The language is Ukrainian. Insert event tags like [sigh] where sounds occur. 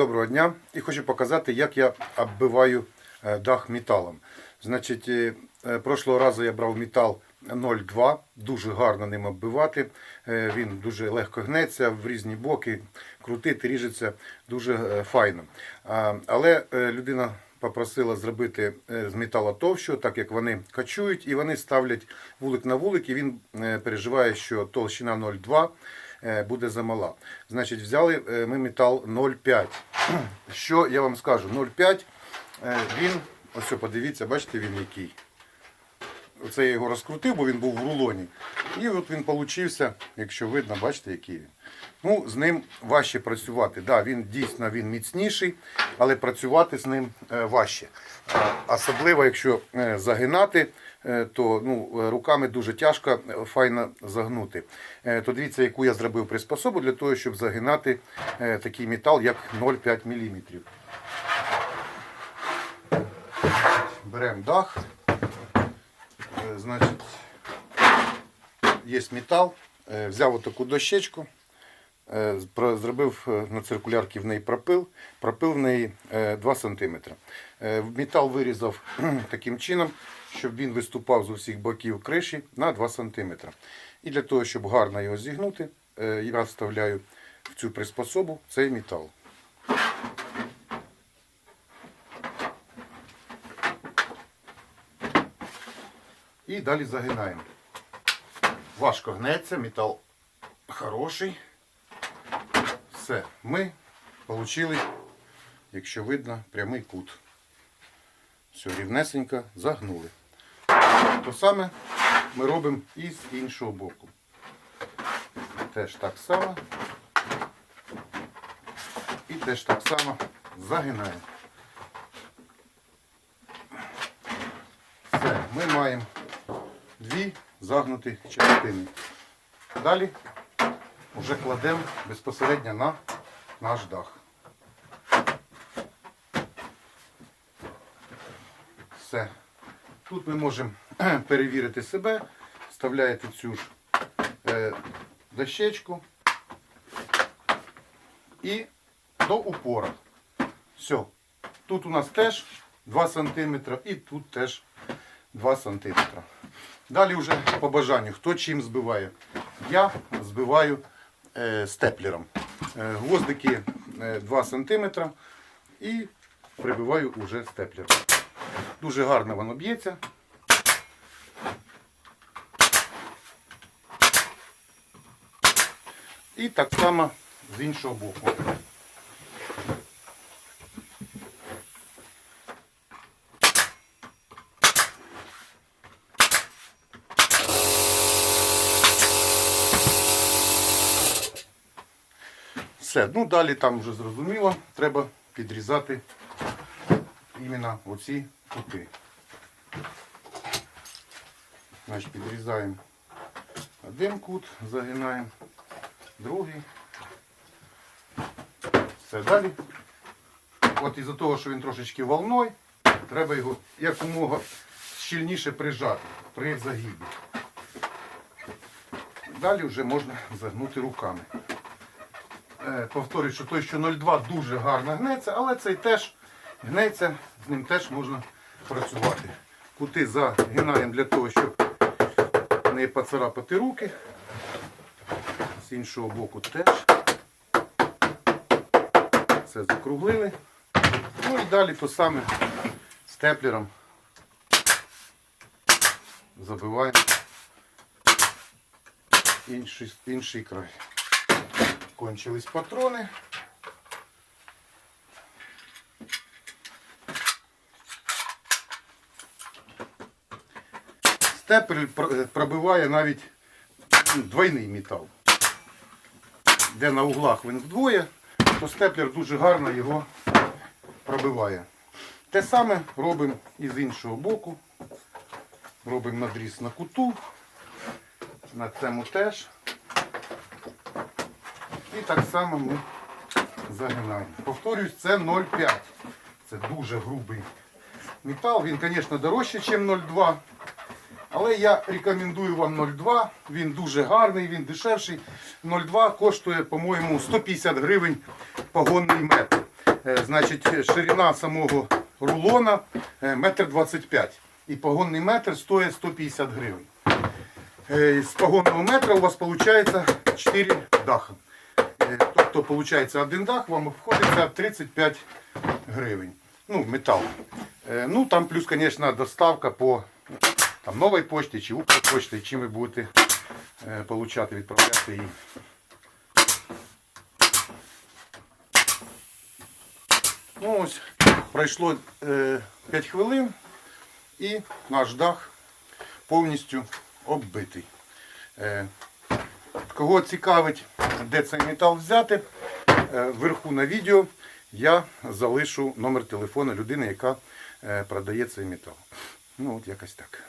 доброго дня і хочу показати, як я оббиваю е, дах металом. Значить, е, е, прошлого разу я брав метал 0,2, дуже гарно ним оббивати. Він дуже легко гнеться в різні боки, крутити, ріжеться дуже файно. Але людина попросила зробити з металу товщу, так як вони качують і вони ставлять вулик на вулик, і він переживає, що толщина 0,2 е, буде замала. Значить, взяли е, ми метал 0,5. [clears throat] Що я вам скажу? 0,5 е, він, ось подивіться, бачите він який. Оце я його розкрутив, бо він був в рулоні. І от він получився, якщо видно, бачите, який він. Ну, з ним важче працювати. Да, він дійсно він міцніший, але працювати з ним е, важче. Особливо, якщо е, загинати, е, то ну, е, руками дуже тяжко е, файно загнути. Е, То дивіться, яку я зробив приспособу для того, щоб загинати е, такий метал, як 0,5 мм. Беремо дах. Е, Значить, є метал. Е, Взяв отаку дощечку, е, зробив е, на циркулярці в неї пропил. Пропил в неї е, 2 см. Метал вирізав [clears throat] таким чином, щоб він виступав з усіх боків криші на 2 см. І для того, щоб гарно його зігнути, е, я вставляю в цю приспособу цей метал. І далі загинаємо. Важко гнеться, метал хороший. Все, ми отримали, якщо видно, прямий кут. Все, рівнесенько загнули. То саме ми робимо і з іншого боку. Теж так само. І теж так само загинаємо. Все, ми маємо дві загнуті частини. Далі вже кладемо безпосередньо на наш дах. Все. Тут ми можемо [clears throat] перевірити себе, вставляєте цю ж е, дощечку і до упора. Все. Тут у нас теж 2 см і тут теж 2 см. Далі вже по бажанню, хто чим збиває. Я збиваю степлером. Е, гвоздики е, 2 см і прибиваю уже степлером. Дуже гарно воно б'ється. І так само з іншого боку. Все, ну далі там вже зрозуміло, треба підрізати іменно оці кути. Значить, підрізаємо один кут, загинаємо, другий. Все далі. От із-за того, що він трошечки волною, треба його якомога щільніше прижати при загибі. Далі вже можна загнути руками. Е, Повторюю, що той, що 0,2 дуже гарно гнеться, але цей теж гнеться, з ним теж можна працювати. Кути загинаємо для того, щоб не поцарапати руки. З іншого боку теж. Все закруглили. Ну і далі то саме степлером забиваємо інший, інший край. Кончились патрони. Степель пробиває навіть двойний метал. Де на углах він вдвоє, то степлер дуже гарно його пробиває. Те саме робимо і з іншого боку. Робимо надріз на куту, на цьому теж. І так само ми загинаємо. Повторюсь, це 0,5. Це дуже грубий метал. Він, звісно, дорожчий, ніж 0,2. Але я рекомендую вам 0,2. Він дуже гарний, він дешевший. 0,2 коштує, по-моєму, 150 гривень погонний метр. Е, Значить, ширина самого рулона е, метр і погонний метр стоїть 150 гривень. Е, З погонного метра у вас виходить 4 даха. Е, Тобто, виходить, один дах вам обходиться 35 гривень. Ну, метал. Е, Ну, там плюс, звісно, доставка по там, новій почті чи Укрпочті, чим ви будете е, получати, відправляти її. Ну ось, пройшло е, 5 хвилин і наш дах повністю оббитий. Е, кого цікавить, де цей метал взяти, е, вверху на відео я залишу номер телефону людини, яка е, продає цей метал. Ну от якось так.